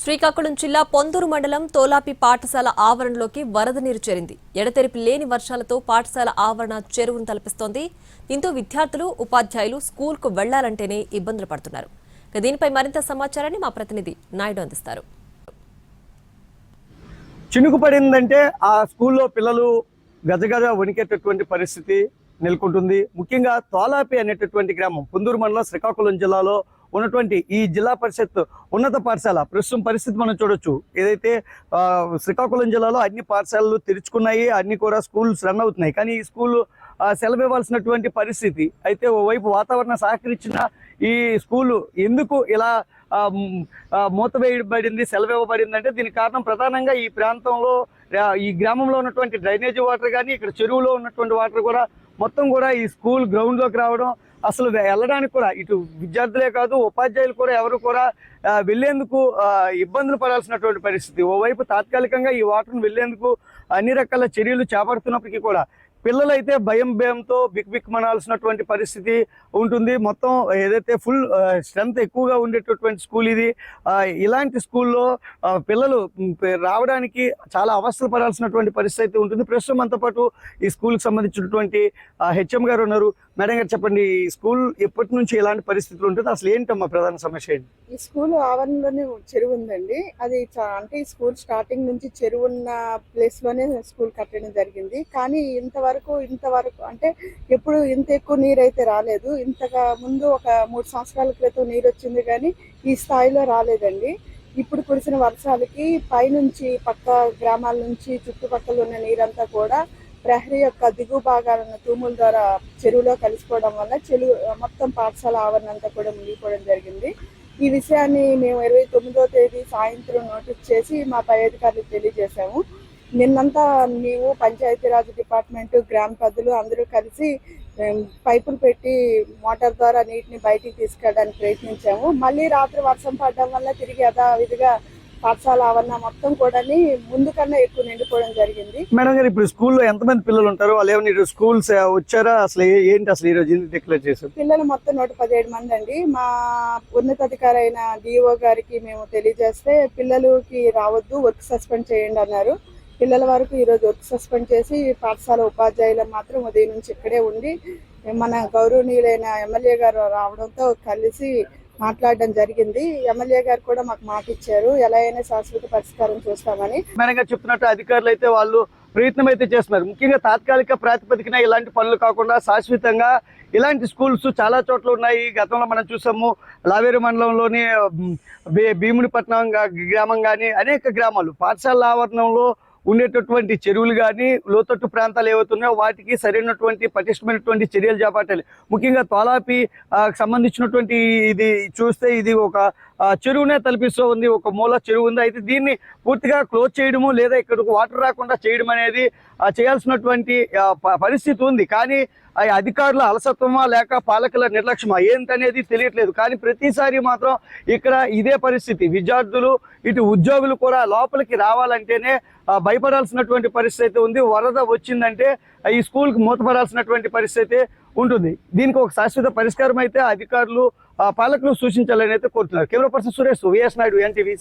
శ్రీకాకుళం జిల్లా పొందూరు మండలం తోలాపి పాఠశాల ఆవరణలోకి వరద నీరు చేరింది. ఎడతెరిపి లేని వర్షాలతో పాఠశాల ఆవరణ చెరువును తలపిస్తోంది. దీంతో విద్యార్థులు ఉపాధ్యాయులు స్కూల్కు వెళ్ళాలంటేనే ఇబ్బందులు పడుతున్నారు. దీనిపై మరింత సమాచారాన్ని మా ప్రతినిధి నాయుడు అందిస్తారు. చినుకు పడిందంటే ఆ స్కూల్లో పిల్లలు గజగజ వణికేటటువంటి పరిస్థితి నెలకొంటుంది. ముఖ్యంగా తోలాపి అనేటటువంటి గ్రామం పొందూరు మండలం శ్రీకాకుళం జిల్లాలో ఉన్నటువంటి ఈ జిల్లా పరిషత్ ఉన్నత పాఠశాల. ప్రస్తుతం పరిస్థితి మనం చూడొచ్చు. ఏదైతే శ్రీకాకుళం జిల్లాలో అన్ని పాఠశాలలు తెరుచుకున్నాయి అన్ని కూడా స్కూల్స్ రన్ అవుతున్నాయి. కానీ ఈ స్కూల్ సెలవు ఇవ్వాల్సినటువంటి పరిస్థితి అయితే ఓవైపు వాతావరణం సహకరించిన ఈ స్కూలు ఎందుకు ఇలా మూతవేయబడింది సెలవు ఇవ్వబడింది అంటే దీనికి కారణం ప్రధానంగా ఈ ప్రాంతంలో ఈ గ్రామంలో ఉన్నటువంటి డ్రైనేజీ వాటర్ కానీ ఇక్కడ చెరువులో ఉన్నటువంటి వాటర్ కూడా మొత్తం కూడా ఈ స్కూల్ గ్రౌండ్లోకి రావడం అసలు వెళ్ళడానికి కూడా ఇటు విద్యార్థులే కాదు ఉపాధ్యాయులు కూడా ఎవరు కూడా వెళ్ళేందుకు వెళ్ళేందుకు ఇబ్బందులు పడాల్సినటువంటి పరిస్థితి. ఓవైపు తాత్కాలికంగా ఈ వాటర్ను వెళ్ళేందుకు అన్ని రకాల చర్యలు చేపడుతున్నప్పటికీ కూడా పిల్లలైతే భయం భయంతో బిక్ బిక్ మనాల్సినటువంటి పరిస్థితి ఉంటుంది. మొత్తం ఏదైతే ఫుల్ స్ట్రెంత్ ఎక్కువగా ఉండేటటువంటి స్కూల్ ఇది. ఇలాంటి స్కూల్లో పిల్లలు రావడానికి చాలా అవస్థలు పడాల్సినటువంటి పరిస్థితి అయితే ఉంటుంది. ప్రస్తుతం అంతా పాటు ఈ స్కూల్కి సంబంధించినటువంటి హెచ్ఎం గారు ఉన్నారు. మేడం గారు చెప్పండి ఈ స్కూల్ ఎప్పటి నుంచి ఇలాంటి పరిస్థితులు ఉంటుంది? అసలు ఏంటమ్మా ప్రధాన సమస్య ఏంటి? ఈ స్కూల్ ఆవరణలోనే చెరువు ఉందండి. అది చా- అంటే ఈ స్కూల్ స్టార్టింగ్ నుంచి చెరువు ఉన్న ప్లేస్లోనే స్కూల్ కట్టడం జరిగింది. కానీ ఇంతవరకు ఇంతవరకు అంటే ఎప్పుడు ఇంత ఎక్కువ నీరు అయితే రాలేదు. ఇంతగా ముందు ఒక మూడు సంవత్సరాల క్రితం నీరు వచ్చింది కానీ ఈ స్థాయిలో రాలేదండి. ఇప్పుడు కురిసిన వర్షాలకి పైనుంచి పక్క గ్రామాల నుంచి చుట్టుపక్కల ఉన్న నీరంతా కూడా ప్రహరీ యొక్క దిగువ భాగాలను తూముల ద్వారా చెరువులో కలిసిపోవడం వల్ల చెరువు మొత్తం పాఠశాల ఆవరణ అంతా కూడా మునిగిపోవడం జరిగింది. ఈ విషయాన్ని మేము ఇరవై తొమ్మిదో తేదీ సాయంత్రం నోటీస్ చేసి మా పై అధికారులకు తెలియజేశాము. నిన్నంతా మేము పంచాయతీరాజ్ డిపార్ట్మెంట్ గ్రామ పెద్దలు అందరూ కలిసి పైపులు పెట్టి మోటార్ ద్వారా నీటిని బయటికి తీసుకెళ్ళడానికి ప్రయత్నించాము. మళ్ళీ రాత్రి వర్షం పడడం వల్ల తిరిగి యథావిధిగా పాఠశాల ఆవరణ మొత్తం కూడా ముందు కన్నా ఎక్కువ నిండిపోవడం జరిగింది. మేడం గారు ఇప్పుడు స్కూల్లో ఎంతమంది పిల్లలు ఉంటారు? వాళ్ళు ఏమైనా స్కూల్స్ వచ్చారా? అసలు ఏంటి అసలు ఈరోజు ఎందుకు డిక్లేర్ చేశారు? పిల్లలు మొత్తం నూట పదిహేడు మంది అండి. మా ఉన్నతాధికారి అయిన డిఓ గారికి మేము తెలియజేస్తే పిల్లలకి రావద్దు వర్క్ సస్పెండ్ చేయండి అన్నారు. పిల్లల వరకు ఈరోజు వర్క్ సస్పెండ్ చేసి పాఠశాల ఉపాధ్యాయులు మాత్రం ఉదయం నుంచి ఇక్కడే ఉండి మన గౌరవనీయులైన ఎమ్మెల్యే గారు రావడంతో కలిసి మాట్లాడడం జరిగింది. ఎమ్మెల్యే గారు కూడా మాకు మాట ఇచ్చారు. ఎలా అయినా శాశ్వత పరిష్కారం చూస్తామని. చెప్తున్నట్టు అధికారులు అయితే వాళ్ళు ప్రయత్నం అయితే చేస్తున్నారు. ముఖ్యంగా తాత్కాలిక ప్రాతిపదికన ఇలాంటి పనులు కాకుండా శాశ్వతంగా ఇలాంటి స్కూల్స్ చాలా చోట్ల ఉన్నాయి. గతంలో మనం చూసాము లావేరు మండలంలోని భీ- భీమునిపట్నం గ్రామం కానీ అనేక గ్రామాలు పాఠశాల ఆవరణంలో ఉండేటటువంటి చెరువులు కానీ లోతట్టు ప్రాంతాలు ఏవైతున్నాయో వాటికి సరైనటువంటి పటిష్టమైనటువంటి చర్యలు చేపట్టాలి. ముఖ్యంగా తోలాపి సంబంధించినటువంటి ఇది చూస్తే ఇది ఒక చెరువునే తలపిస్తూ ఉంది ఒక మూల చెరువు ఉంది. అయితే దీన్ని పూర్తిగా క్లోజ్ చేయడము లేదా ఇక్కడికి వాటర్ రాకుండా చేయడం అనేది చేయాల్సినటువంటి ప- పరిస్థితి ఉంది. కానీ అధికారుల అలసత్వమా లేక పాలకుల నిర్లక్ష్యమా ఏంటనేది తెలియట్లేదు. కానీ ప్రతిసారి మాత్రం ఇక్కడ ఇదే పరిస్థితి. విద్యార్థులు ఇటు ఉద్యోగులు కూడా లోపలికి రావాలంటేనే భయపడాల్సినటువంటి పరిస్థితి అయితే ఉంది. వరద వచ్చిందంటే ఈ స్కూల్కి మూతపడాల్సినటువంటి పరిస్థితి ఉంటుంది. దీనికి ఒక శాశ్వత పరిష్కారం అయితే అధికారులు పాలకులు సూచించాలని అయితే కోరుతున్నారు. Camera person Suresh VS Naidu NTV